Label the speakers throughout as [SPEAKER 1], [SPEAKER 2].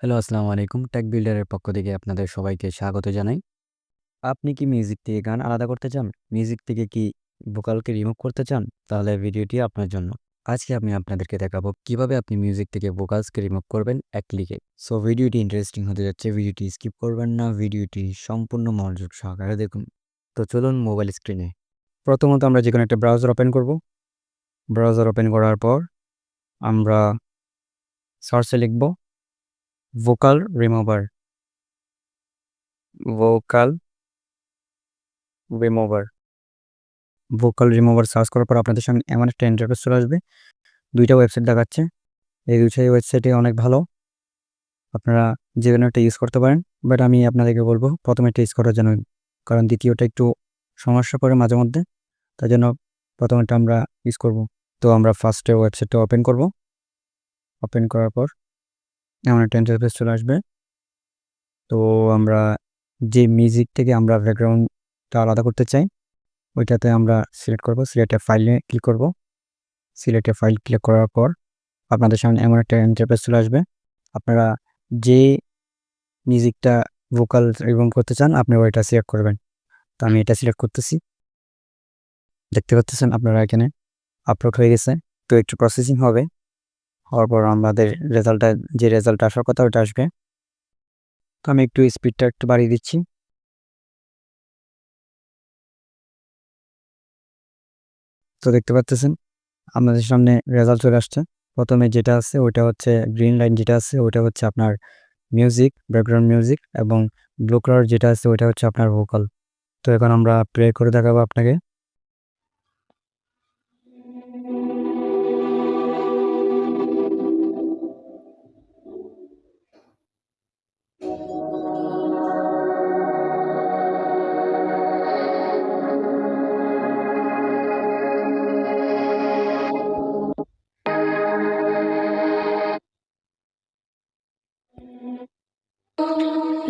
[SPEAKER 1] Hello, আসসালামু আলাইকুম। Take বিল্ডারের পক্ষ থেকে আপনাদের সবাইকে স্বাগত জানাই। আপনি কি মিউজিক থেকে গান আলাদা করতে চান? মিউজিক থেকে কি ভোকালকে রিমুভ করতে চান? তাহলে ভিডিওটি আপনার জন্য। আজকে আমি আপনাদেরকে দেখাবো কীভাবে আপনি মিউজিক থেকে ভোকালসকে রিমুভ করবেন এক ক্লিকে সো ভিডিওটি ইন্টারেস্টিং হতে যাচ্ছে। ভিডিওটি স্কিপ করবেন না। ভিডিওটি সম্পূর্ণ মনোযোগ সহকারে দেখুন। তো চলুন মোবাইল স্ক্রিনে প্রথমত আমরা যে কোনো একটা ব্রাউজার ওপেন করব। ব্রাউজার ওপেন করার পর আমরা সার্চে লিখব। Vocal remover vocal remover vocal remover search করার পর আপনাদের সামনে এমন একটা ইন্টারফেস চলে আসবে। দুইটা ওয়েবসাইট দেখাচ্ছে। এই দুইটা ওয়েবসাইটে অনেক ভালো। আপনারা যে কোনো একটা ইউজ করতে পারেন। বাট আমি আপনাদেরকে বলব প্রথমে একটা ইউজ করার জন্য কারণ দ্বিতীয়টা একটু সমস্যা করে মাঝে মধ্যে। তার জন্য প্রথমটা আমরা ইউজ করব। তো আমরা ফার্স্টে ওয়েবসাইটটা ওপেন করব। ওপেন করার পর এমন একটা ইন্টারফেস চলে আসবে। তো আমরা যে মিউজিক থেকে আমরা ব্যাকগ্রাউন্ডটা আলাদা করতে চাই, ওইটাতে আমরা সিলেক্ট করব। সিলেক্টে ফাইলে ক্লিক করব। সিলেক্টে ফাইল ক্লিক করার পর আপনাদের সামনে এমন একটা ইন্টারফেস চলে আসবে। আপনারা যে মিউজিকটা ভোকাল রিমুভ করতে চান, আপনি ওইটা সিলেক্ট করবেন। তো আমি এটা সিলেক্ট করতেছি। দেখতে পাচ্ছেন আপনারা এখানে আপলোড হয়ে গেছে। তো একটু প্রসেসিং হবে। হওয়ার পর আমাদের রেজাল্টটা যে রেজাল্ট আসার কথা ওটা আসবে। তো আমি একটু স্পিডটা একটু বাড়িয়ে দিচ্ছি। তো দেখতে পাচ্ছেন আপনাদের সামনে রেজাল্ট চলে আসছে। প্রথমে যেটা আছে ওইটা হচ্ছে গ্রিন লাইন যেটা আছে ওইটা হচ্ছে আপনার মিউজিক ব্যাকগ্রাউন্ড মিউজিক এবং ব্লু কালার যেটা আছে ওইটা হচ্ছে আপনার ভোকাল তো এখন আমরা প্লে করে দেখাবো আপনাকে।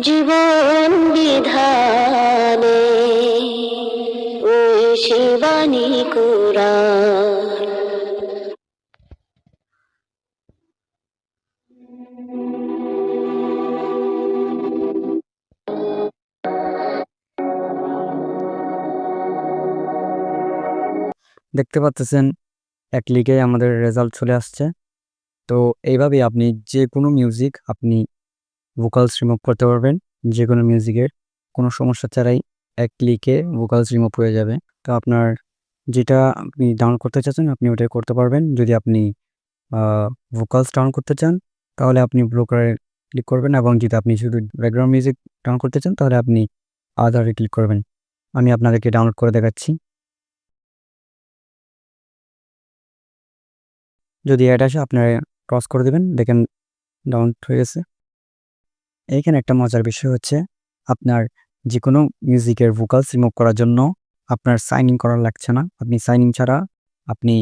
[SPEAKER 2] জীবন বিধানে, ওই শিবানী কুরান।
[SPEAKER 1] দেখতে পাচ্ছেন, এক ক্লিকে আমাদের রেজাল্ট চলে আসছে। তো এইভাবে আপনি যে কোনো মিউজিক আপনি ভোকালস রিমুভ করতে পারবেন। যে কোনো মিউজিকের কোনো সমস্যা ছাড়াই এক ক্লিকে ভোকালস রিমুভ হয়ে যাবে। তো আপনার যেটা আপনি ডাউন করতে চাচ্ছেন, আপনি ওটাই করতে পারবেন। যদি আপনি ভোকালস ডাউন করতে চান, তাহলে আপনি ব্রোকারে ক্লিক করবেন এবং যদি আপনি শুধু ব্যাকগ্রাউন্ড মিউজিক ডাউন করতে চান, তাহলে আপনি আধারে ক্লিক করবেন। আমি আপনাদেরকে ডাউনলোড করে দেখাচ্ছি। যদি অ্যাড আসে, আপনারা ক্রস করে দেবেন। দেখেন ডাউন হয়ে গেছে। এইখানে একটা মজার বিষয় হচ্ছে, আপনার যে কোনো মিউজিকের ভোকালস রিমুভ করার জন্য আপনার সাইন ইন করা লাগছে না। আপনি সাইন ইন ছাড়া আপনি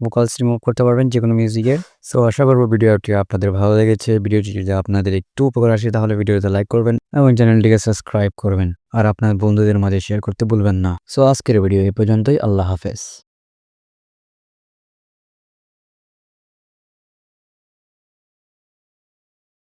[SPEAKER 1] ভোকালস রিমুভ করতে পারবেন যে কোনো মিউজিকের সো আশা করব ভিডিওটি আপনাদের ভালো লেগেছে। ভিডিওটি যদি আপনাদের একটু উপকার আসে, তাহলে ভিডিওতে লাইক করবেন এবং চ্যানেলটিকে সাবস্ক্রাইব করবেন। আর আপনার বন্ধুদের মাঝে শেয়ার করতে ভুলবেন না। সো আজকের ভিডিও এই পর্যন্তই। আল্লাহ হাফেজ।